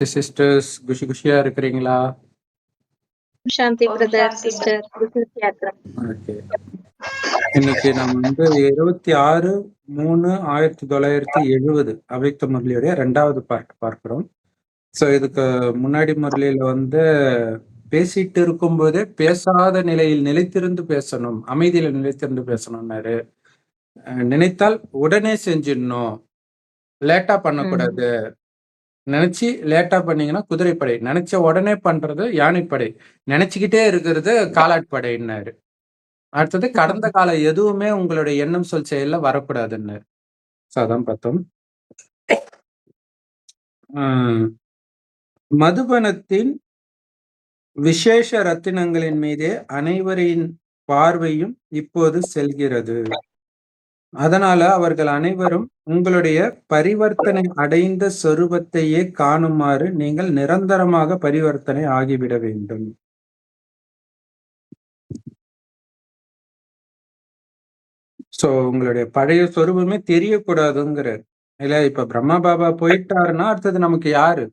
Sisters குஷி குஷியா இருக்கிறீங்களா? சாந்தி பிரதர். Sister okay. இன்னைக்கு நம்ம வந்து இருபத்தி ஆறு மூணு ஆயிரத்தி தொள்ளாயிரத்தி எழுபது அவைத்த முரளியுடைய ரெண்டாவது பார்ட் பார்க்கிறோம். ஸோ இதுக்கு முன்னாடி முரளியில வந்து பேசிட்டு இருக்கும்போதே பேசாத நிலையில் நிலைத்திருந்து பேசணும் அமைதியில நிலைத்திருந்து பேசணும்னாரு. நினைத்தால் உடனே செஞ்சிடணும். லேட்டா பண்ணக்கூடாது. நினைச்சு லேட்டா பண்ணீங்கன்னா குதிரைப்படை. நினைச்ச உடனே பண்றது யானைப்படை. நினச்சிக்கிட்டே இருக்கிறது காலாட்படைன்னாரு. அடுத்தது கடந்த காலம் எதுவுமே உங்களுடைய எண்ணம் சொல் செயலில் வரக்கூடாதுன்னு சதம் அதான் பார்த்தோம் மதுபனத்தின் விசேஷ ரத்தினங்களின் மீதே அனைவரின் பார்வையும் இப்போது செல்கிறது. அதனால அவர்கள் அனைவரும் உங்களுடைய பரிவர்த்தனை அடைந்த சொரூபத்தையே காணுமாறு நீங்கள் நிரந்தரமாக பரிவர்த்தனை ஆகிவிட வேண்டும். சோ உங்களுடைய பழைய சொரூபமே தெரியக்கூடாதுங்கிறார். இல்ல இப்ப பிரம்மா பாபா போயிட்டாருன்னா அடுத்தது நமக்கு யாரு?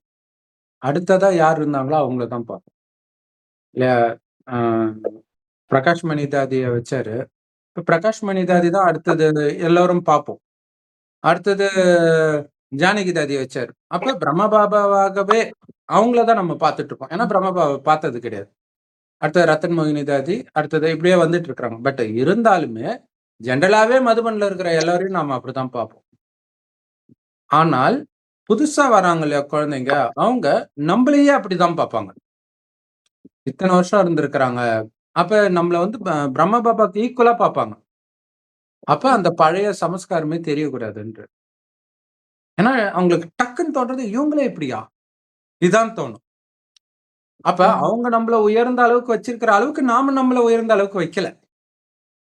அடுத்ததா யார் இருந்தாங்களோ அவங்கள தான் பார்ப்போம். இல்ல ஆஹ் பிரகாஷ் மணிதாதிய வச்சாரு. இப்ப பிரகாஷ் மணிதாதி தான் அடுத்தது எல்லாரும் பார்ப்போம் அடுத்தது ஜானகி தாதி வச்சாரு. அப்ப பிரம்ம பாபாவாகவே அவங்கள தான் நம்ம பார்த்துட்டு இருக்கோம். ஏன்னா பிரம்மபாபா பார்த்தது கிடையாது. அடுத்தது ரத்தன் மோகினி தாதி அடுத்தது இப்படியே வந்துட்டு இருக்கிறாங்க. பட் இருந்தாலுமே ஜென்ரலாவே மதுபனில் இருக்கிற எல்லாரையும் நாம அப்படிதான் பார்ப்போம். ஆனால் புதுசா வராங்க இல்லையா குழந்தைங்க அவங்க நம்மளையே அப்படிதான் பார்ப்பாங்க. இத்தனை வருஷம் இருந்திருக்கிறாங்க. அப்ப நம்மள வந்து ப- பிரம்ம பாபாக்கு ஈக்குவலா பார்ப்பாங்க அப்ப அந்த பழைய சமஸ்காரமே தெரியக்கூடாதுன்ற ஏன்னா அவங்களுக்கு டக்குன்னு தோன்றது இவங்களே இப்படியா? இதான் தோணும். அப்ப. அவங்க நம்மள உயர்ந்த அளவுக்கு வச்சிருக்கிற அளவுக்கு நாம நம்மள உயர்ந்த அளவுக்கு வைக்கல.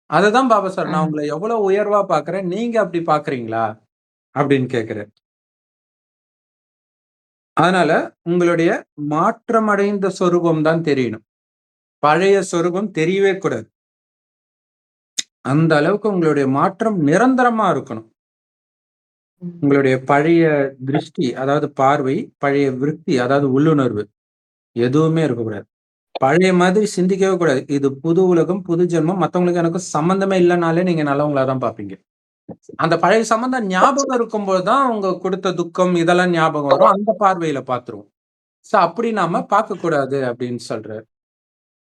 அததான் பாபா சார் நான். உங்களை எவ்வளவு உயர்வா பாக்குறேன் நீங்க அப்படி பாக்குறீங்களா? அப்படின்னு கேக்குறேன் அதனால உங்களுடைய மாற்றமடைந்த சொரூபம் தான் தெரியணும். பழைய சொரூபம் தெரியவே கூடாது. அந்த அளவுக்கு உங்களுடைய மாற்றம் நிரந்தரமா இருக்கணும். உங்களுடைய பழைய திருஷ்டி அதாவது பார்வை பழைய விருத்தி அதாவது உள்ளுணர்வு எதுவுமே இருக்கக்கூடாது. பழைய மாதிரி சிந்திக்கவே கூடாது. இது புது உலகம் புது ஜென்மம் மத்தவங்களுக்கு எனக்கு சம்பந்தமே இல்லைனாலே நீங்க நல்லவங்களா தான் பாப்பீங்க அந்த பழைய சம்பந்தம் ஞாபகம் இருக்கும்போது தான் அவங்க கொடுத்த துக்கம் இதெல்லாம் ஞாபகம் வரும். அந்த பார்வையில பாத்துருவோம் சோ அப்படி நாம பார்க்க கூடாது அப்படின்னு சொல்றாரு.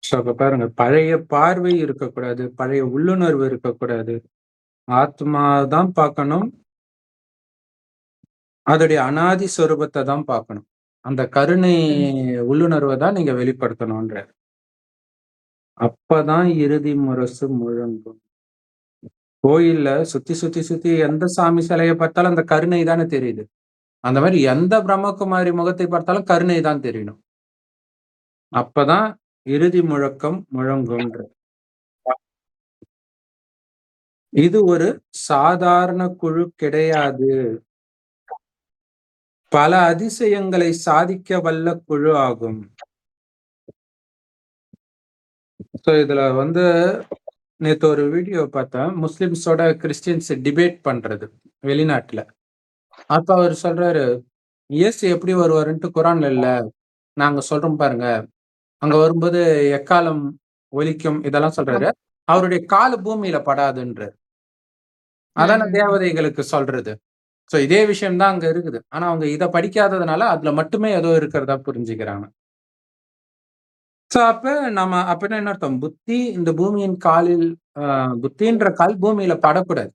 ஸோ அப்போ பாருங்க பழைய பார்வை இருக்கக்கூடாது பழைய உள்ளுணர்வு இருக்கக்கூடாது. ஆத்மா தான் பார்க்கணும். அதோடைய அனாதி சொரூபத்தை தான் பார்க்கணும். அந்த கருணை உள்ளுணர்வை தான் நீங்க வெளிப்படுத்தணும்ன்ற அப்பதான் இறுதி முரசு முழங்கும். கோயில்ல சுத்தி சுத்தி சுத்தி எந்த சாமி சிலையை பார்த்தாலும் அந்த கருணை தானே தெரியுது. அந்த மாதிரி எந்த பிரம்மகுமாரி முகத்தை பார்த்தாலும் கருணை தான் தெரியணும். அப்பதான் இறுதி முழக்கம் முழங்குன்ற இது ஒரு சாதாரண குழு கிடையாது. பல அதிசயங்களை சாதிக்க வல்ல குழு ஆகும். ஸோ இதுல வந்து நேத்து ஒரு வீடியோ பார்த்தேன். முஸ்லிம்ஸோட கிறிஸ்டியன்ஸ் டிபேட் பண்றது வெளிநாட்டுல. அப்ப அவர் சொல்றாரு இயேசு எப்படி வருவாருன்ட்டு குரான்ல இல்ல. நாங்க சொல்றோம் பாருங்க. அங்க வரும்போது எக்காலம் ஒலிக்கும் இதெல்லாம் சொல்றாரு. அவருடைய காலு பூமியில படாதுன்றாரு. அதான. தேவதைகளுக்கு சொல்றது. சோ இதே விஷயம் தான் அங்க இருக்குது. ஆனா அவங்க இத படிக்காததுனால அதுல மட்டுமே ஏதோ இருக்கிறதா புரிஞ்சுக்கிறாங்க. சோ அப்ப நம்ம அப்படின்னா என்ன அர்த்தம்? புத்தி இந்த பூமியின் காலில் ஆஹ், புத்தின்ற கால் பூமியில படக்கூடாது.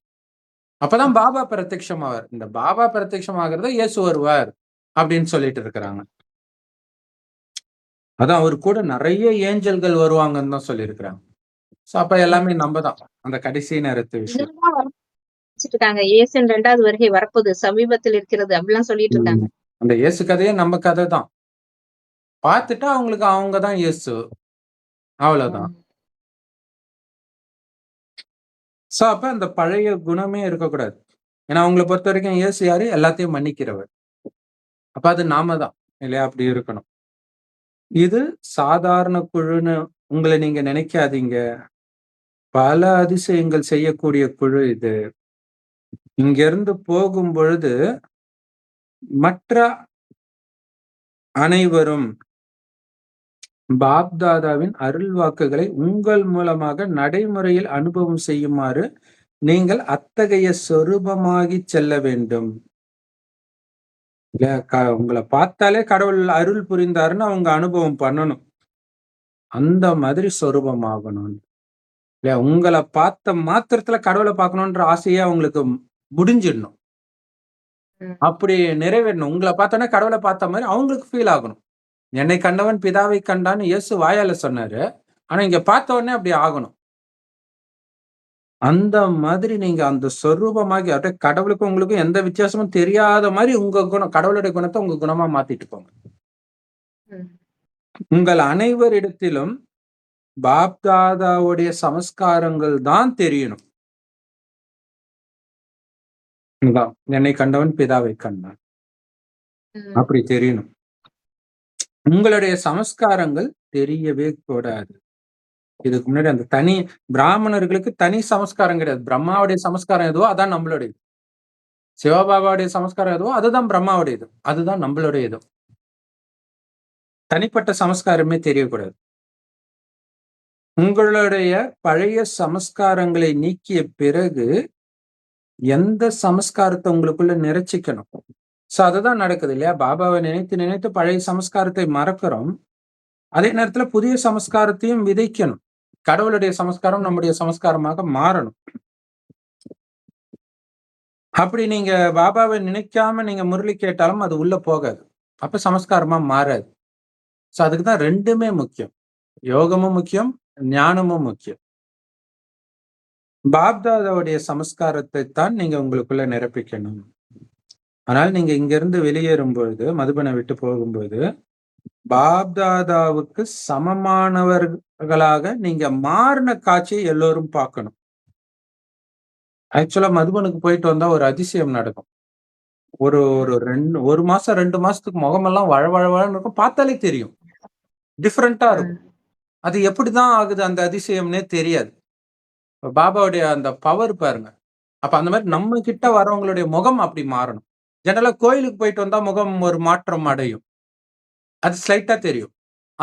அப்பதான் பாபா பிரத்யட்சமாவார். இந்த பாபா பிரத்யட்சமாகிறத இயேசு வருவார் அப்படின்னு சொல்லிட்டு இருக்கிறாங்க. அதான் அவர் கூட நிறைய ஏஞ்சல்கள் வருவாங்கன்னு தான் சொல்லியிருக்கிறாங்க. சோ அப்ப எல்லாமே நம்ம தான் அந்த கடைசி நேரத்து விஷயம். இருக்காங்க இயேசுவின் இரண்டாவது வருகை வரப்போகுது. சமீபத்தில் இருக்கிறது. அப்படிலாம் சொல்லிட்டு இருக்காங்க. அந்த இயேசு கதையே நம்ம கதை தான் பார்த்துட்டா அவங்களுக்கு அவங்க தான் இயேசு. அவ்வளவுதான். சோ அப்ப அந்த பழைய குணமே இருக்கக்கூடாது. ஏன்னா அவங்களை பொறுத்த வரைக்கும் இயேசு யாரு? எல்லாத்தையும் மன்னிக்கிறவர். அப்ப அது நாம தான் இல்லையா? அப்படி இருக்கணும். இது சாதாரண குழுன்னு உங்களை நீங்க நினைக்காதீங்க. பல அதிசயங்கள் செய்யக்கூடிய குழு இது. இங்கிருந்து போகும் பொழுது மற்ற அனைவரும் பாப்தாதாவின் அருள் வாக்குகளை உங்கள் மூலமாக நடைமுறையில் அனுபவம் செய்யுமாறு நீங்கள் அத்தகைய சொரூபமாகி செல்ல வேண்டும். இல்ல க- உங்களை பார்த்தாலே கடவுள் அருள் புரிந்தாருன்னு அவங்க அனுபவம் பண்ணணும். அந்த மாதிரி சொரூபமாகணும். இல்ல உங்களை பார்த்த மாத்திரத்துல கடவுளை பார்க்கணுன்ற ஆசையே அவங்களுக்கு முடிஞ்சிடணும். அப்படி நிறைவேறணும். உங்களை பார்த்தோன்னே கடவுளை பார்த்த மாதிரி அவங்களுக்கு ஃபீல் ஆகணும். என்னை கண்டவன் பிதாவை கண்டான்னு இயேசு வாயால சொன்னாரு. ஆனா இங்க பார்த்த உடனே அப்படி ஆகணும். அந்த மாதிரி நீங்க அந்த சொரூபமாகி அப்படியே கடவுளுக்கும் உங்களுக்கும் எந்த வித்தியாசமும் தெரியாத மாதிரி உங்க குணம் கடவுளுடைய குணத்தை உங்க குணமா மாத்திட்டு போங்க. உங்கள் அனைவரிடத்திலும் பாப்தாதாவுடைய சமஸ்காரங்கள் தான் தெரியணும். என்னை கண்டவன் பிதாவை கண்டான். அப்படி தெரியணும். உங்களுடைய சமஸ்காரங்கள் தெரியவே கூடாது. இதுக்கு முன்னாடி அந்த தனி பிராமணர்களுக்கு தனி சமஸ்காரம் கிடையாது. பிரம்மாவுடைய சமஸ்காரம் எதுவோ அதான் நம்மளுடையது. சிவபாபாவுடைய சமஸ்காரம் எதுவோ அதுதான் பிரம்மாவுடையது. அதுதான் நம்மளுடையது. தனிப்பட்ட சமஸ்காரமே தெரியக்கூடாது. உங்களுடைய பழைய சமஸ்காரங்களை நீக்கிய பிறகு எந்த சமஸ்காரத்தை உங்களுக்குள்ள நிறைச்சிக்கணும்? சோ அதுதான் நடக்குது இல்லையா? பாபாவை நினைத்து நினைத்து பழைய சமஸ்காரத்தை மறக்கிறோம். அதே நேரத்துல புதிய சமஸ்காரத்தையும் விதைக்கணும். கடவுளுடைய சமஸ்காரம் நம்முடைய சமஸ்காரமாக மாறணும். அப்படி நீங்க பாபாவை நினைக்காம நீங்க முரளி கேட்டாலும் அது உள்ள போகாது. அப்ப சமஸ்காரமா மாறாது. சோ அதுக்கு தான் ரெண்டுமே முக்கியம். யோகமும் முக்கியம் ஞானமும் முக்கியம். பாப்தாதாவுடைய சமஸ்காரத்தை தான் நீங்க உங்களுக்குள்ள நிரப்பிக்கணும். ஆனால் நீங்க இங்க இருந்து வெளியேறும் பொழுது மதுபனை விட்டு போகும்போது பாப்தாதாவுக்கு சமமானவர் சமமானவர்களாக நீங்க மாறின காட்சியை எல்லோரும் பார்க்கணும். ஆக்சுவலா மதுபனுக்கு போயிட்டு வந்தா ஒரு அதிசயம் நடக்கும். ஒரு ஒரு ரெண்டு ஒரு மாசம் ரெண்டு மாசத்துக்கு முகமெல்லாம் வழ வழ வழன்னு இருக்கும். பார்த்தாலே தெரியும். டிஃப்ரெண்டா இருக்கும். அது எப்படிதான் ஆகுது அந்த அதிசயம்னே தெரியாது. பாபாவுடைய அந்த பவர் பாருங்க. அப்ப அந்த மாதிரி நம்ம கிட்ட வரவங்களுடைய முகம் அப்படி மாறணும். ஜெனரலா கோயிலுக்கு போயிட்டு வந்தா முகம் ஒரு மாற்றம் அடையும். அது ஸ்லைட்டா தெரியும்.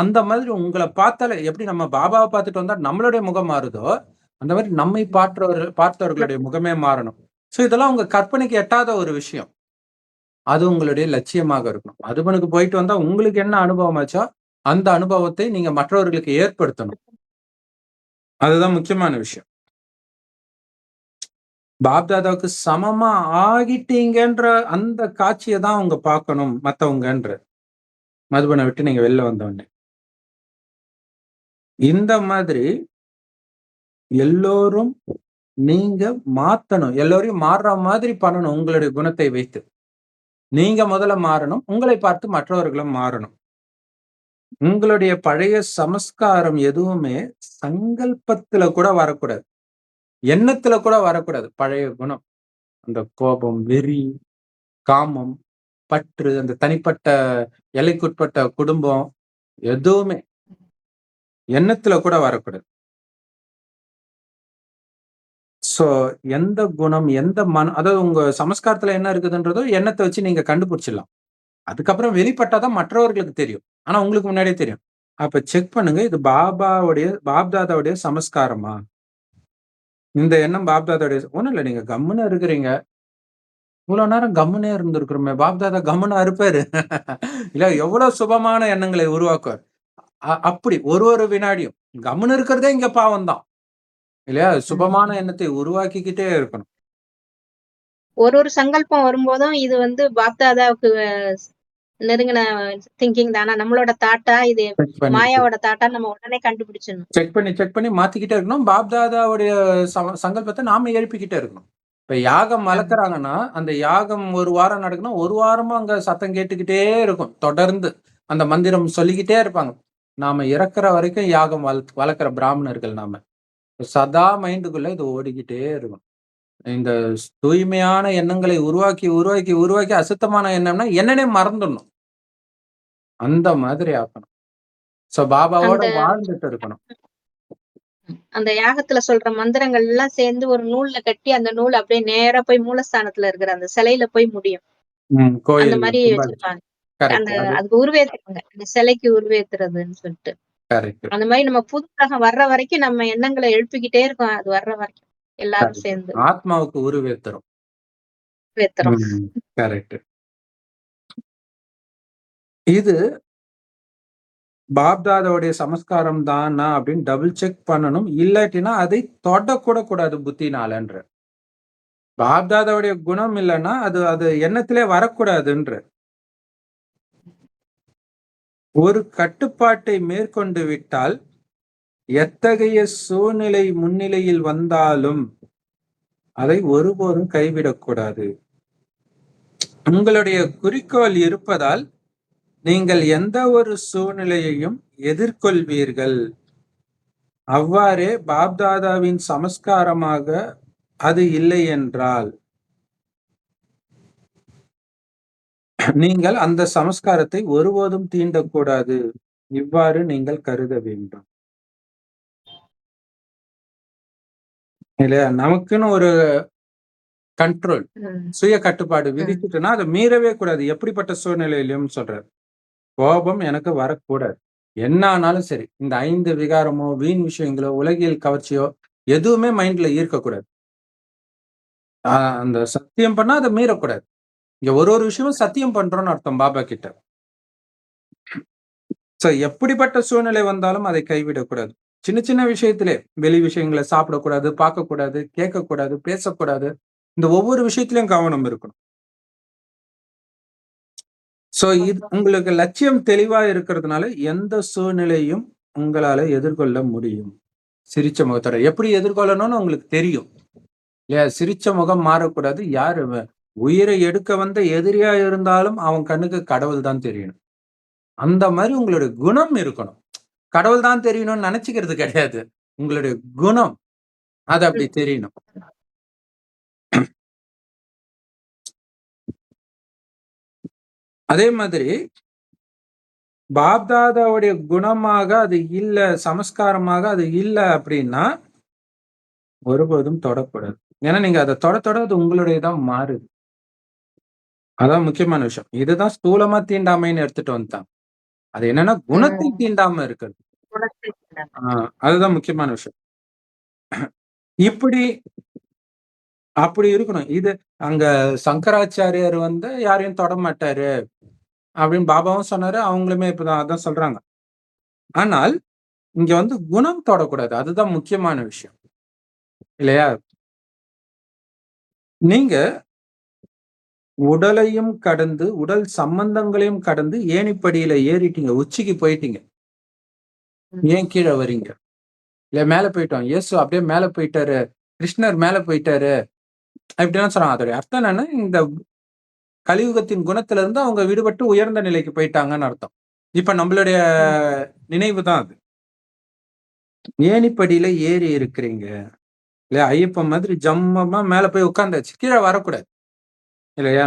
அந்த மாதிரி உங்களை பார்த்தாலே எப்படி நம்ம பாபாவை பார்த்துட்டு வந்தா நம்மளுடைய முகம் மாறுதோ அந்த மாதிரி நம்மை பார்த்தவர்கள் பார்த்தவர்களுடைய முகமே மாறணும். சோ இதெல்லாம் உங்க கற்பனைக்கு எட்டாத ஒரு விஷயம். அது உங்களுடைய லட்சியமாக இருக்கணும். அதுபனுக்கு போயிட்டு வந்தா உங்களுக்கு என்ன அனுபவம் ஆச்சோ அந்த அனுபவத்தை நீங்க மற்றவர்களுக்கு ஏற்படுத்தணும். அதுதான் முக்கியமான விஷயம். பாப்தாதாவுக்கு சமமா ஆகிட்டீங்கன்ற அந்த காட்சியை தான் அவங்க பார்க்கணும் மத்தவங்கன்ற. மதுபனை விட்டு நீங்க வெளில வந்தோடனே இந்த மாதிரி எல்லோரும் நீங்க மாத்தணும். எல்லோரையும் மாறுற மாதிரி பண்ணணும் உங்களுடைய குணத்தை வைத்து. நீங்க முதல்ல மாறணும் உங்களை பார்த்து மற்றவர்களும் மாறணும். உங்களுடைய பழைய சமஸ்காரம் எதுவுமே சங்கல்பத்துல கூட வரக்கூடாது. எண்ணத்துல கூட வரக்கூடாது. பழைய குணம். அந்த கோபம் வெறி காமம் பற்று அந்த தனிப்பட்ட எல்லைக்குட்பட்ட குடும்பம் எதுவுமே எண்ணத்துல கூட வரக்கூடாது. சோ எந்த குணம் எந்த மன அதாவது உங்க சமஸ்காரத்துல என்ன இருக்குதுன்றதோ எண்ணத்தை வச்சு நீங்க கண்டுபிடிச்சிடலாம். அதுக்கப்புறம் வெளிப்பட்டாதான் மற்றவர்களுக்கு தெரியும். ஆனா உங்களுக்கு முன்னாடியே தெரியும். அப்ப செக் பண்ணுங்க இது பாபாவுடைய பாப்தாதாவுடைய சமஸ்காரமா? இந்த எண்ணம் பாப்தாதாவுடைய ஒண்ணும் இல்லை நீங்க கம்முன்னு இருக்கிறீங்க. இவ்வளவு நேரம் கம்முனே இருந்திருக்கிறோமே. பாப்தாதா கம்முன்னு அறுப்பாரு. இல்ல எவ்வளவு சுபமான எண்ணங்களை உருவாக்குவார். அப்படி ஒரு ஒரு வினாடியும். கம்முன்னு இருக்கிறதே இங்க பாவம் தான் இல்லையா சுபமான எண்ணத்தை உருவாக்கிக்கிட்டே இருக்கணும். ஒரு ஒரு சங்கல்பம் வரும்போதும் இது வந்து பாப்தாதாவுக்கு நெருங்கின திங்கிங் தானா? நம்மளோட தாட்டா இது மாயாவோட தாட்டா நம்ம உடனே கண்டுபிடிச்சிடணும். செக் பண்ணி செக் பண்ணி மாத்திக்கிட்டே இருக்கணும். பாப்தாதாவுடைய சங்கல்பத்தை நாம எழுப்பிக்கிட்டே இருக்கணும். இப்ப யாகம் வளர்க்குறாங்கன்னா அந்த யாகம் ஒரு வாரம் நடக்கணும் ஒரு வாரமா அங்க சத்தம் கேட்டுக்கிட்டே இருக்கும். தொடர்ந்து அந்த மந்திரம் சொல்லிக்கிட்டே இருப்பாங்க. நாம இறக்குற வரைக்கும் யாகம் வள வளர்க்குற பிராமணர்கள் நாம. சதா மைண்டுக்குள்ள இது ஓடிக்கிட்டே இருக்கும். இந்த தூய்மையான எண்ணங்களை உருவாக்கி உருவாக்கி உருவாக்கி அசுத்தமான எண்ணம்னா என்னன்னே மறந்துடணும். அந்த மாதிரி ஆக்கணும். சோ பாபாவோட வாழ்ந்துட்டு இருக்கணும். அந்த யாகத்துல சொல்ற மந்திரங்கள் எல்லாம் சேர்ந்து ஒரு நூல்ல கட்டி அந்த நூல் அப்படியே நேரா போய் மூலஸ்தானத்துல இருக்கிற அந்த சிலையில போய் முடியும். அந்த மாதிரி. வச்சிருப்பாங்க. அந்த அது அதுக்கு உருவேத்துறாங்க. அந்த சிலைக்கு உருவேத்துறதுன்னு சொல்லிட்டு. அந்த மாதிரி நம்ம புது கிரகம் வர்ற வரைக்கும் நம்ம எண்ணங்களை எழுப்பிக்கிட்டே இருக்கோம். அது வர்ற வரைக்கும். எல்லாரும் சேர்ந்து. ஆத்மாவுக்கு உருவேத்துறோம். உருவேத்துறோம். கரெக்ட் இது பாப்தாதோடைய சமஸ்காரம் தானா அப்படின்னு டபுள் செக் பண்ணணும். இல்லாட்டினா அதை தொடக்கூட கூடாது புத்தினாலன்ற. பாப்தாதாவுடைய குணம் இல்லைன்னா அது அது எண்ணத்திலே வரக்கூடாதுன்ற. ஒரு கட்டுப்பாட்டை மேற்கொண்டு விட்டால் எத்தகைய சூழ்நிலை முன்னிலையில் வந்தாலும் அதை ஒருபோதும் கைவிடக்கூடாது உங்களுடைய குறிக்கோள் இருப்பதால் நீங்கள் எந்த ஒரு சூழ்நிலையையும் எதிர்கொள்வீர்கள். அவ்வாறே பாப்தாதாவின் சமஸ்காரமாக அது இல்லை என்றால். நீங்கள் அந்த சமஸ்காரத்தை ஒருபோதும் தீண்டக்கூடாது. இவ்வாறு நீங்கள் கருத வேண்டும். இல்லையா? நமக்குன்னு ஒரு கண்ட்ரோல். சுய கட்டுப்பாடு ம். விதிச்சுட்டுனா அதை மீறவே கூடாது. எப்படிப்பட்ட சூழ்நிலையிலும் சொல்றாரு. கோபம் எனக்கு வரக்கூடாது. என்ன ஆனாலும் சரி இந்த ஐந்து விகாரமோ வீண் விஷயங்களோ உலகியல் கவர்ச்சியோ எதுவுமே மைண்ட்ல ஈர்க்கக்கூடாது. அந்த சத்தியம் பண்ணா அதை மீறக்கூடாது. இங்க ஒரு ஒரு விஷயமும் சத்தியம் பண்றோம்னு அர்த்தம் பாபா கிட்ட. சோ எப்படிப்பட்ட சூழ்நிலை வந்தாலும் அதை கைவிடக்கூடாது. சின்ன சின்ன விஷயத்திலே வெளி விஷயங்களை சாப்பிடக்கூடாது பார்க்கக்கூடாது கேட்கக்கூடாது பேசக்கூடாது இந்த ஒவ்வொரு விஷயத்திலயும் கவனம் இருக்கணும். சோ இது உங்களுக்கு லட்சியம் தெளிவா இருக்கிறதுனால எந்த சூழ்நிலையும் உங்களால எதிர்கொள்ள முடியும். சிரிச்ச முகத்தோட. எப்படி எதிர்கொள்ளணும்னு உங்களுக்கு தெரியும். இல்லையா? சிரிச்ச முகம் மாறக்கூடாது. யாரு? உயிரை எடுக்க வந்த எதிரியா இருந்தாலும் அவன் கண்ணுக்கு கடவுள் தான் தெரியணும். அந்த மாதிரி உங்களுடைய குணம் இருக்கணும். கடவுள் தான் தெரியணும்னு நினைச்சுக்கிறது கிடையாது. உங்களுடைய குணம் அது அப்படி தெரியணும். அதே மாதிரி பாப்தாதாவுடைய குணமாக அது இல்ல சமஸ்காரமாக அது இல்ல அப்படின்னா ஒருபோதும் தொடக்கூடாது. ஏன்னா நீங்க அதை தொட தொட அது உங்களுடையதான் மாறுது. அதான் முக்கியமான விஷயம். இதுதான் ஸ்தூலமா தீண்டாமைன்னு எடுத்துட்டு வந்துட்டாங்க அது என்னன்னா குணத்தை. தீண்டாம இருக்கிறது. அதுதான் முக்கியமான விஷயம். இப்படி அப்படி இருக்கணும். இது அங்க சங்கராச்சாரியார் வந்து யாரையும் தொட மாட்டாரு அப்படின்னு பாபாவும் சொன்னாரு அவங்களுமே இப்பதான் அதான் சொல்றாங்க. ஆனால் இங்க வந்து குணம் தொடக்கூடாது. அதுதான் முக்கியமான விஷயம். இல்லையா? நீங்க உடலையும் கடந்து உடல் சம்பந்தங்களையும் கடந்து ஏணிப்படியில ஏறிட்டீங்க? உச்சிக்கு போயிட்டீங்க. ஏன் கீழே வரீங்க? இல்ல மேல போயிட்டோம். இயேசு அப்படியே மேல போயிட்டாரு. கிருஷ்ணர் மேல போயிட்டாரு. அப்படிலாம் சொல்றாங்க. அதோடைய அர்த்தம் என்னன்னா இந்த கலியுகத்தின் குணத்துல இருந்து அவங்க விடுபட்டு உயர்ந்த நிலைக்கு போயிட்டாங்கன்னு அர்த்தம். இப்ப நம்மளுடைய நினைவு தான் அது. ஏணிப்படியில ஏறி இருக்கிறீங்க? இல்லையா ஐயப்பன் மாதிரி ஜம்மமா மேல போய் உட்கார்ந்தாச்சு. கீழே வரக்கூடாது. இல்லையா.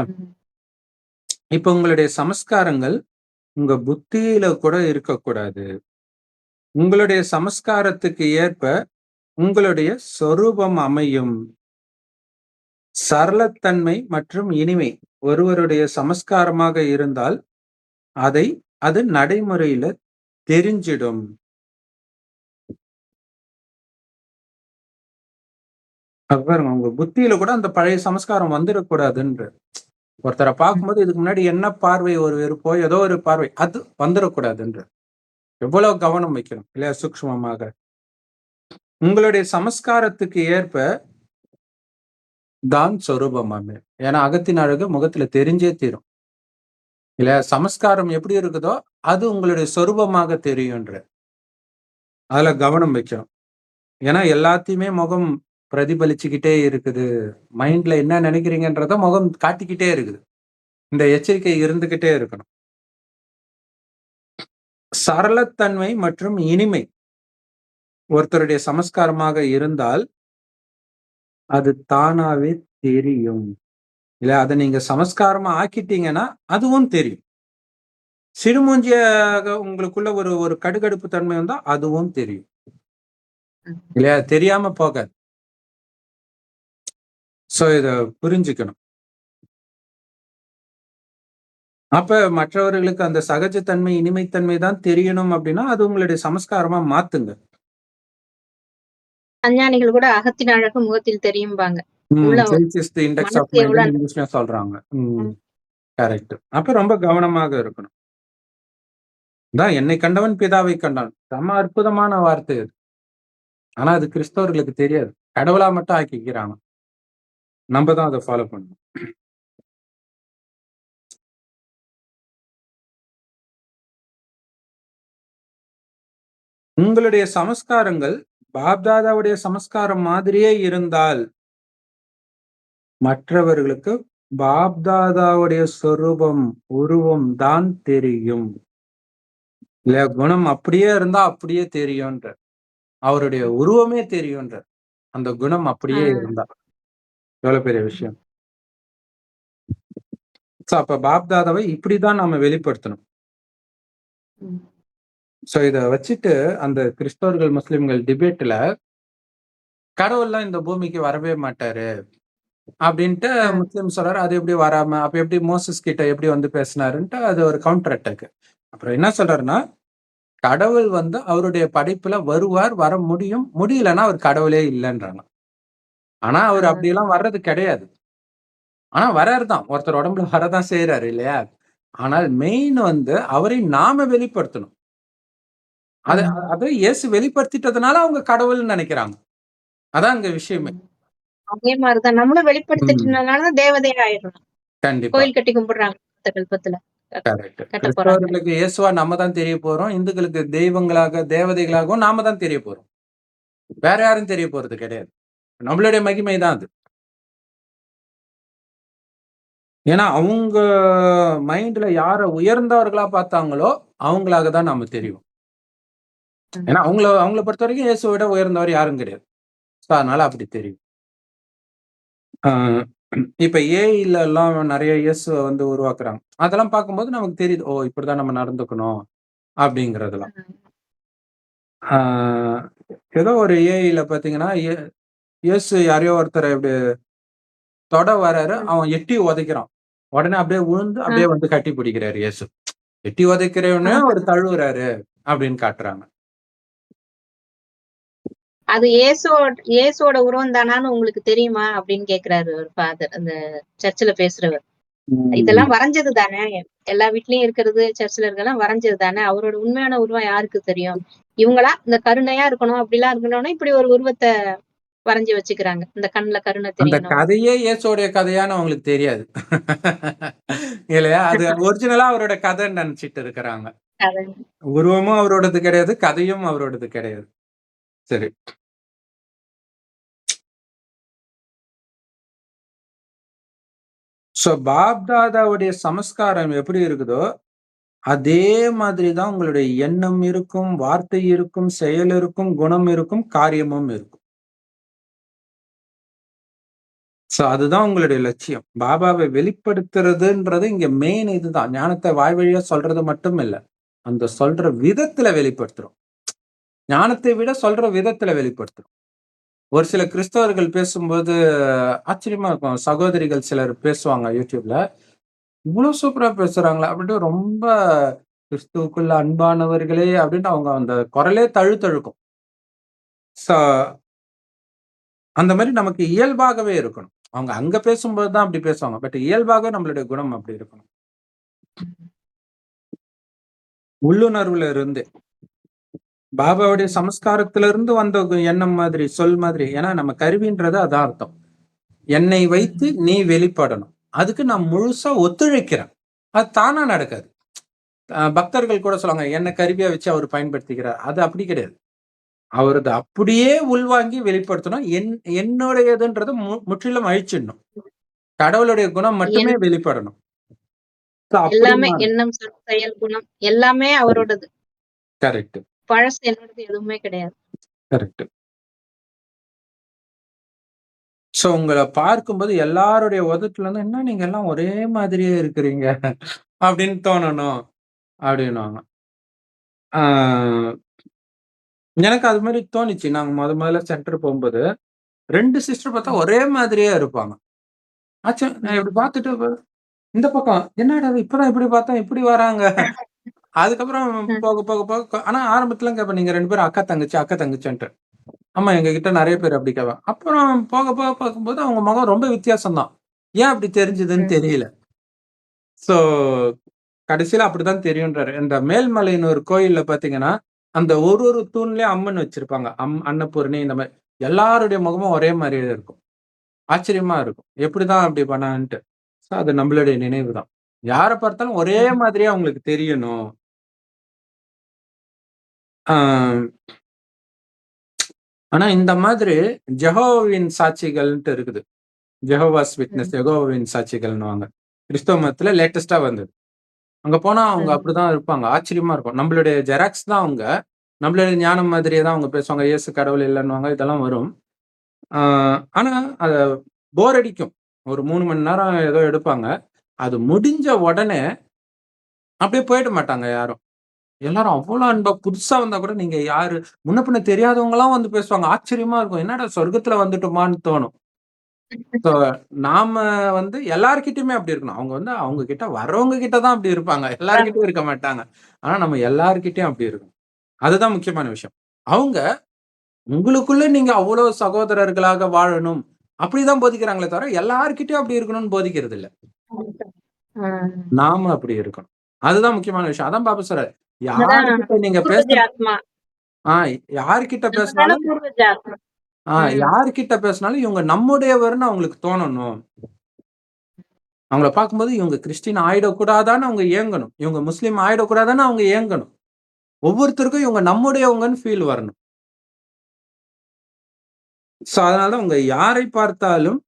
இப்ப உங்களுடைய சமஸ்காரங்கள் உங்க புத்தியில கூட இருக்கக்கூடாது. உங்களுடைய சமஸ்காரத்துக்கு ஏற்ப உங்களுடைய சொரூபம் அமையும். சரளத்தன்மை மற்றும் இனிமை ஒருவருடைய சமஸ்காரமாக இருந்தால் அதை அது நடைமுறையில தெரிஞ்சிடும். பாருங்க உங்க புத்தியில கூட அந்த பழைய சமஸ்காரம் வந்துடக்கூடாதுன்ற ஒருத்தரை பார்க்கும்போது இதுக்கு முன்னாடி என்ன பார்வை ஒரு வெறுப்போ ஏதோ ஒரு பார்வை அது வந்துடக்கூடாதுன்ற எவ்வளவு கவனம் வைக்கணும் இல்லையா சூக்ஷ்மமாக. உங்களுடைய சமஸ்காரத்துக்கு ஏற்ப தான் சொரூபமாமே ஏன்னா அகத்தின் அழகு முகத்துல தெரிஞ்சே தீரும். இல்லையா சமஸ்காரம் எப்படி இருக்குதோ அது உங்களுடைய சொரூபமாக தெரியுன்ற அதுல கவனம் வைக்கணும். ஏன்னா எல்லாத்தையுமே முகம் பிரதிபலிச்சுக்கிட்டே இருக்குது. மைண்ட்ல என்ன நினைக்கிறீங்கன்றத முகம் காட்டிக்கிட்டே இருக்குது. இந்த எச்சரிக்கை இருந்துகிட்டே இருக்கணும். சரளத்தன்மை மற்றும் இனிமை ஒருத்தருடைய சமஸ்காரமாக இருந்தால் அது தானாவே தெரியும். இல்ல அதை நீங்க சமஸ்காரமா ஆக்கிட்டீங்கன்னா அதுவும் தெரியும். சிறுமூஞ்சியாக உங்களுக்குள்ள ஒரு ஒரு கடுகடுப்பு தன்மை வந்தா அதுவும் தெரியும். இல்லையா? தெரியாம போகாது. சோ இத புரிஞ்சுக்கணும் அப்ப மற்றவர்களுக்கு அந்த சகஜத்தன்மை, இனிமைத்தன்மை தான் தெரியணும் அப்படின்னா, அது உங்களுடைய சமஸ்காரமா மாத்துங்க. அஞ்ஞானிகள் கூட அகத்தின் அழகு முகத்தில் தெரியும்பாங்க. சொல்றாங்க. கரெக்ட். அப்ப ரொம்ப கவனமாக இருக்கணும். அதான் என்னை கண்டவன் பிதாவை கண்டான். செம்ம அற்புதமான வார்த்தை அது. ஆனா அது கிறிஸ்தவர்களுக்கு தெரியாது. கடவுளா மட்டும் ஆக்கிக்கிறாங்க. நம்ப தான் அத ஃபாலோ பண்ணணும். உங்களுடைய சமஸ்காரங்கள் பாப்தாதாவுடைய சமஸ்காரம் மாதிரியே இருந்தால் மற்றவர்களுக்கு பாப்தாதாவுடைய சொரூபம், உருவம் தான் தெரியும். இல்ல குணம் அப்படியே இருந்தா அப்படியே தெரியும்ன்றார். அவருடைய உருவமே தெரியும்ன்றார். அந்த குணம். அப்படியே இருந்தா. எவ்வளவு பெரிய விஷயம். சோ அப்ப பாப்தாதாவை இப்படிதான் நாம வெளிப்படுத்தணும். ம். சோ இத வச்சுட்டு அந்த கிறிஸ்தவர்கள், முஸ்லிம்கள் டிபேட்ல கடவுள்லாம் இந்த பூமிக்கு வரவே மாட்டாரு. அப்படின்ட்டு. முஸ்லிம் சொல்றாரு. அது எப்படி வராம அப்ப எப்படி மோசஸ் கிட்ட எப்படி வந்து பேசினாருன்ட்டு அது ஒரு கவுண்டர் அட்டாக். அப்புறம் என்ன சொல்றாருன்னா, கடவுள் வந்து அவருடைய படைப்புல வருவார், வர முடியும். முடியலன்னா அவர் கடவுளே இல்லன்றாங்க. ஆனா. அவரு அப்படியெல்லாம் வர்றது கிடையாது. ஆனா வராரு தான். ஒருத்தர் உடம்புல வரதான் செய்றாரு இல்லையா? ஆனால் மெயின் வந்து அவரை நாம வெளிப்படுத்தணும். அது. அது இயேசு வெளிப்படுத்திட்டதுனால அவங்க கடவுள்ன்னு நெனைக்கிறாங்க. அதான் அங்க விஷயமே. அதே மாரி தான் நம்மளும் தான் தேவதையா ஆயிடுறோம். கண்டிப்பா. கோயில் கட்டி கும்பிடுறாங்க கல்பத்துல. கிறிஸ்தவர்களுக்கு இயேசுவா நம்ம தான் தெரிய போறோம். இந்துக்களுக்கு தெய்வங்களாக, தேவதைகளாகவும் நாம தான் தெரிய போறோம். வேற யாரும் தெரிய போறது கிடையாது. நம்மளுடைய மகிமை தான் அது. ஏன்னா அவங்க மைண்ட்ல யார உயர்ந்தவர்களா பார்த்தாங்களோ, அவங்களாக தான் நாம தெரிவோம். ம். ஏன்னா அவங்கள அவங்கள பொறுத்தவரைக்கும் இயேசுவ விட உயர்ந்தவர் யாரும் கிடையாது. சோ அதனால அப்படி தெரியும். இப்ப ஏஐல எல்லாம் நெறைய இயேசுவ வந்து உருவாக்குறாங்க. அதெல்லாம் பார்க்கும்போது நமக்கு தெரியுது. ஓ! இப்படிதான் நம்ம நடந்துக்கணும் அப்படிங்கிறதெல்லாம். ஏதோ ஒரு ஏஐல பார்த்தீங்கன்னா, இயே இயேசு யாரையோ ஒருத்தர இப்படி தொட வராரு. அவன் எட்டி உதைக்கிறான். உடனே அப்படியே விழுந்து. அப்படியே வந்து கட்டி பிடிக்கிறாரு இயேசு. எட்டி உதைக்கிறவனே. அவரு தழுவுறாரு அப்படின்னு காட்டுறாங்க. அது இயேசுவோட இயேசுவோட உருவம் தானான்னு உங்களுக்கு தெரியுமா? அப்படின்னு கேட்கிறாரு ஒரு ஃபாதர். அந்த சர்ச்சுல பேசுறவர். இதெல்லாம் வரைஞ்சது தானே. எல்லா வீட்லயும் இருக்கிறது, சர்ச்சுல இருக்கலாம் வரைஞ்சது தானே. அவரோட உண்மையான உருவம் யாருக்கு தெரியும்? இவங்களா இந்த கருணையா இருக்கணும், அப்படிலாம் இருக்கணும்னா இப்படி ஒரு உருவத்த வரைஞ்சு வச்சுக்கிறாங்க. இந்த கண்ல கருணை அந்த தெரியணும். கதையே இயேசுவோடைய கதையான்னு அவங்களுக்கு தெரியாது. இல்லையா? அது ஒரிஜினலா அவரோட கதைன்னு நெனச்சுட்டு இருக்கிறாங்க. கதை. உருவமும் அவரோடது கிடையாது. கதையும் அவரோடது கிடையாது. சரி. சோ பாப்தாதாவுடைய சமஸ்காரம் எப்படி இருக்குதோ, அதே மாதிரி தான் உங்களுடைய எண்ணம் இருக்கும், வார்த்தை இருக்கும், செயல் இருக்கும், குணம் இருக்கும், காரியமும் இருக்கும். சோ அதுதான் உங்களுடைய லட்சியம். பாபாவை வெளிப்படுத்துறதுன்றது இங்க மெயின் இதுதான். ஞானத்தை வாய் வழியா சொல்றது மட்டும் இல்ல. அந்த சொல்ற விதத்துல வெளிப்படுத்துறோம். ஞானத்தை விட சொல்ற விதத்துல வெளிப்படுத்துறோம். ஒரு சில கிறிஸ்தவர்கள் பேசும்போது ஆச்சரியமா இருக்கும். சகோதரிகள் சிலர் பேசுவாங்க யூடியூப்ல இவ்வளோ சூப்பரா பேசுறாங்களா? அப்படின்ட்டு ரொம்ப கிறிஸ்துவுக்குள்ள அன்பானவர்களே அப்படின்ட்டு அவங்க அந்த குரலே தழுத்தழுக்கும் ஸோ சோ அந்த மாதிரி நமக்கு இயல்பாகவே இருக்கணும். அவங்க அங்க பேசும்போது தான் அப்படி பேசுவாங்க. பட் இயல்பாகவே நம்மளுடைய குணம் அப்படி இருக்கணும். உள்ளுணர்வுல இருந்து. பாபாவுடைய சமஸ்காரத்துல இருந்து வந்த எண்ணம் மாதிரி, சொல் மாதிரி. ஏன்னா நம்ம கருவின்றது அதான் அர்த்தம். என்னை வைத்து நீ வெளிப்படணும். அதுக்கு நான் முழுசா ஒத்துழைக்கிறேன். அது தானா நடக்காது. பக்தர்கள் கூட சொல்லுவாங்க, என்ன கருவியா வச்சு அவர் பயன்படுத்திக்கிறார். அது அப்படி கிடையாது. அவரது அப்படியே உள்வாங்கி வெளிப்படுத்தணும். என் என்னுடையதுன்றத முற்றிலும் அழிச்சிடணும். கடவுளுடைய குணம் மட்டுமே வெளிப்படணும். எல்லாமே. எண்ணம், செயல், குணம் எல்லாமே அவரோடது. கரெக்ட். பழசு என்னோடது எதுவுமே கிடையாது. கரெக்ட். சோ உங்கள பார்க்கும்போது எல்லாருடைய உதட்டுல இருந்து, "என்ன நீங்க எல்லாம் ஒரே மாதிரியே இருக்கிறீங்க" அப்படின்னு தோணணும் அப்படின்னுவாங்க. எனக்கு அது மாரி தோணிச்சு. நாங்க மொத மொதல்ல சென்டர் போம்போது, 2 சிஸ்டர் பார்த்தா. ஒரே மாதிரியே இருப்பாங்க. ஆச்சா நான். இப்படி பார்த்துட்டு இந்த பக்கம் என்னடா இப்பதான் இப்படி பார்த்தோம் இப்படி வராங்க அதுக்கப்புறம் போக போக போக ஆனா ஆரம்பத்துல கேட்பேன் நீங்க ரெண்டு பேரும் அக்கா தங்கச்சி அக்கா தங்கச்சின்ட்டு ஆமா எங்க கிட்ட நிறைய பேர் அப்படி கேட்பேன் அப்புறம் போக போக பார்க்கும்போது அவங்க முகம் ரொம்ப வித்தியாசம் தான் ஏன் அப்படி தெரிஞ்சதுன்னு. தெரியல சோ கடைசியில அப்படிதான் தெரியுன்றாரு இந்த மேல்மலைன்னு ஒரு கோயில்ல பாத்தீங்கன்னா அந்த ஒரு ஒரு தூண்லயும் அம்மன் வச்சிருப்பாங்க. அம் அன்னபூரணி இந்த மாதிரி. எல்லாருடைய முகமும் ஒரே மாதிரியே இருக்கும். ஆச்சரியமா இருக்கும். எப்படிதான் அப்படி பண்ணான்ட்டு. ஸோ அது நம்மளுடைய நினைவு தான் யாரை பார்த்தாலும் ஒரே. மாதிரியே அவங்களுக்கு தெரியணும். ஆஹ் ஆனா இந்த மாதிரி ஜெகோவின் சாட்சிகள்ன்ட்டு இருக்குது. ஜெகோவாஸ் விட்னஸ் ஜெகோவின் சாட்சிகள்னுவாங்க கிறிஸ்தவ மதத்துல லேட்டஸ்டா வந்தது. அங்க போனா அவங்க ம். அப்படிதான் இருப்பாங்க. ஆச்சரியமா இருக்கும். நம்மளுடைய ஜெராக்ஸ் தான் அவங்க. நம்மளுடைய ஞானம் மாதிரியே தான் அவங்க பேசுவாங்க. இயேசு கடவுள் இல்லைன்னுவாங்க. இதெல்லாம் வரும். ஆஹ் ஆனா அத போர் அடிக்கும். ஒரு மூணு மணி நேரம் ஏதோ எடுப்பாங்க. அது முடிஞ்ச உடனே அப்படியே போயிட மாட்டாங்க யாரும். எல்லாரும் அவ்வளவு அன்பா புதுசா வந்தா கூட நீங்க யாரு? முன்ன பின்ன தெரியாதவங்க எல்லாம் வந்து பேசுவாங்க. ஆச்சரியமா இருக்கும். என்னடா சொர்க்கத்துல வந்துட்டோமான்னு தோணும். So, நாம வந்து எல்லார்கிட்டயுமே அப்படி இருக்கணும். அவங்க வந்து அவங்க கிட்ட வர்றவங்க கிட்ட தான் அப்படி இருப்பாங்க. எல்லார்கிட்டயும் இருக்க மாட்டாங்க. ஆனா நம்ம எல்லார்கிட்டயும் அப்படி இருக்கணும். அதுதான் முக்கியமான விஷயம். அவங்க உங்களுக்குள்ள நீங்க அவ்வளவு சகோதரர்களாக வாழணும். அப்படிதான் போதிக்கிறாங்களே தவிர எல்லார்கிட்டயும் அப்படி இருக்கணும்னு போதிக்கிறது இல்ல. நாம அப்படி இருக்கணும். அதுதான் முக்கியமான விஷயம். அதான் பாப்பா சார் அதான் யார்கிட்ட நீங்க பேச ஆஹ் யார்கிட்ட நம்மதானே பேசினாலும் ஆஹ் ம். யார்கிட்ட பேசினாலும் இவங்க நம்முடையவர்னு அவங்களுக்கு தோணணும். அவங்கள பார்க்கும்போது இவங்க கிறிஸ்டின் ஆயிடக்கூடாதான்னு அவங்க ஏங்கணும். இவங்க முஸ்லீம் ஆயிடக்கூடாதான்னு அவங்க ஏங்கணும். ஒவ்வொருத்தருக்கும் இவங்க நம்முடையவங்கன்னு ஃபீல் வரணும். ஸோ அதனால உங்க யாரை பார்த்தாலும்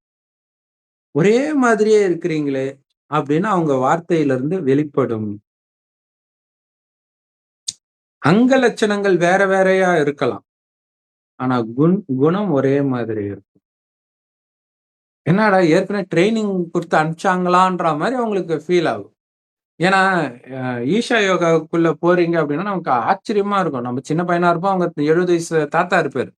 ஒரே மாதிரியே இருக்கிறீங்களே அப்படின்னு அவங்க வார்த்தையிலிருந்து வெளிப்படும். அங்க லட்சணங்கள் வேற வேறையா இருக்கலாம். ஆனா குண் குணம் ஒரே மாதிரி இருக்கும். என்னடா ஏற்கனவே ட்ரைனிங் கொடுத்து அனுப்பிச்சாங்களான்ற மாதிரி அவங்களுக்கு ஃபீல் ஆகும். ஏன்னா ஈஷா யோகாவுக்குள்ள போறீங்க அப்படின்னா நமக்கு ஆச்சரியமா இருக்கும். நம்ம சின்ன பையனா இருப்போம் அவங்க எழுபது வயசு தாத்தா இருப்பாரு.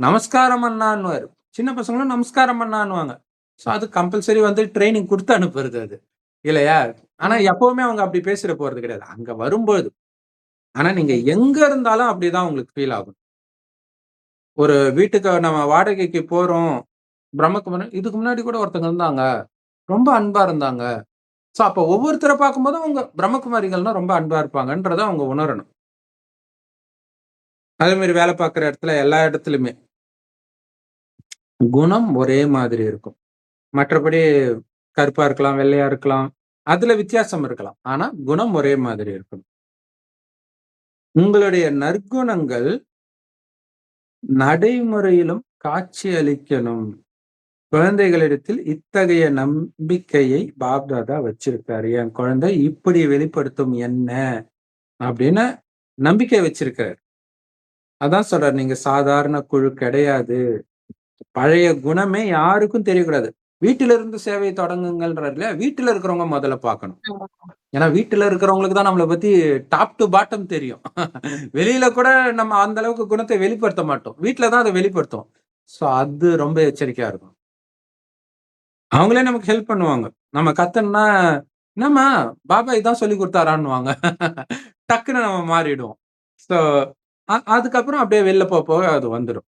நமஸ்காரம் அண்ணான்னுவாரு. சின்ன பசங்களும் நமஸ்காரம் அண்ணான்னுவாங்க. ஸோ அது கம்பல்சரி வந்து ட்ரைனிங் கொடுத்து அனுப்புறது அது. இல்லையா? ஆனா எப்பவுமே அவங்க அப்படி பேசிட போறது கிடையாது. அங்க வரும்போது. ஆனா நீங்க எங்க இருந்தாலும் அப்படிதான் உங்களுக்கு ஃபீல் ஆகும். ஒரு வீட்டுக்கு நம்ம வாடகைக்கு போறோம். பிரம்மகுமாரன் இதுக்கு முன்னாடி கூட ஒருத்தங்க இருந்தாங்க. ரொம்ப அன்பா இருந்தாங்க. ஸோ அப்போ ஒவ்வொருத்தரை பார்க்கும்போது அவங்க பிரம்மகுமாரிகள்னா ரொம்ப அன்பா இருப்பாங்கன்றதை அவங்க உணரணும். அதே மாதிரி வேலை பார்க்குற இடத்துல எல்லா இடத்துலையுமே குணம் ஒரே மாதிரி இருக்கும். மற்றபடி கருப்பா இருக்கலாம் வெள்ளையா இருக்கலாம் அதுல வித்தியாசம் இருக்கலாம். ஆனா குணம் ஒரே மாதிரி இருக்கும். உங்களுடைய நற்குணங்கள் நடைமுறையிலும் காட்சி அளிக்கணும். குழந்தைகளிடத்தில் இத்தகைய நம்பிக்கையை பாப்தாதா வச்சிருக்காரு. என் குழந்தை இப்படி வெளிப்படுத்தும் என்ன? அப்படின்னு நம்பிக்கை வச்சிருக்காரு. அதான் சொல்றாரு நீங்க சாதாரண குழு கிடையாது. பழைய குணமே யாருக்கும் தெரியக்கூடாது. வீட்டில இருந்து சேவை இல்லையா? வீட்டுல இருக்கிறவங்க முதல்ல பார்க்கணும். ஏன்னா வீட்டுல இருக்கிறவங்களுக்கு தான் நம்மளை பத்தி டாப் டு பாட்டம் தெரியும். வெளியில கூட நம்ம அந்த அளவுக்கு குணத்தை வெளிப்படுத்த மாட்டோம். வீட்டில் தான் அதை வெளிப்படுத்தும் ஸோ அது ரொம்ப எச்சரிக்கையா இருக்கும். அவங்களே நமக்கு ஹெல்ப் பண்ணுவாங்க. நம்ம கத்தன்னா என்னம்மா பாபா இதான் சொல்லி கொடுத்தாரான்னுவாங்க. டக்குன்னு நம்ம மாறிடுவோம். ஸோ அதுக்கப்புறம் அப்படியே வெளில போக போக அது வந்துடும்